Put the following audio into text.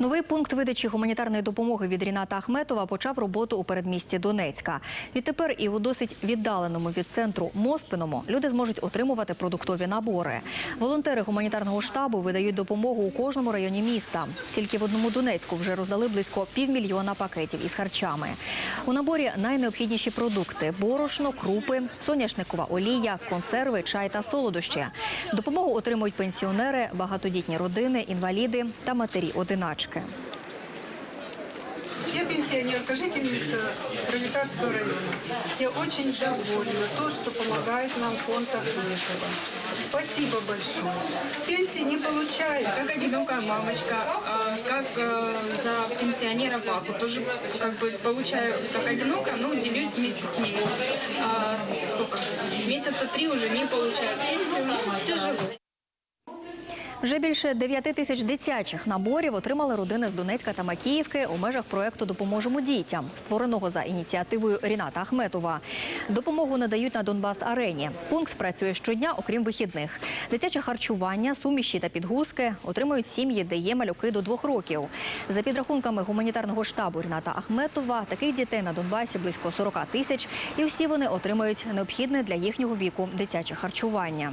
Новий пункт видачі гуманітарної допомоги від Ріната Ахметова почав роботу у передмісті Донецька. Відтепер і у досить віддаленому від центру Моспиному люди зможуть отримувати продуктові набори. Волонтери гуманітарного штабу видають допомогу у кожному районі міста. Тільки в одному Донецьку вже роздали близько півмільйона пакетів із харчами. У наборі найнеобхідніші продукти: борошно, крупи, соняшникова олія, консерви, чай та солодощі. Допомогу отримують пенсіонери, багатодітні родини, інваліди та матері-одиначки. Я пенсионерка, жительница Пролетарского района. Я очень довольна то, что помогает нам фонд Ахметова. Спасибо большое. Пенсии не получаю. как одинокая мамочка, а, как э, за пенсионера папу. Тоже как бы получаю как одиноко, но делюсь вместе с ним. А, сколько? Месяца три уже не получаю пенсию. Тяжело. Вже більше 9 тисяч дитячих наборів отримали родини з Донецька та Макіївки у межах проекту Допоможемо дітям, створеного за ініціативою Ріната Ахметова. Допомогу надають на Донбас Арені. Пункт працює щодня, окрім вихідних. Дитяче харчування, суміші та підгузки отримують сім'ї, де є малюки до двох років. За підрахунками гуманітарного штабу Ріната Ахметова, таких дітей на Донбасі близько 40 тисяч, і всі вони отримають необхідне для їхнього віку дитяче харчування.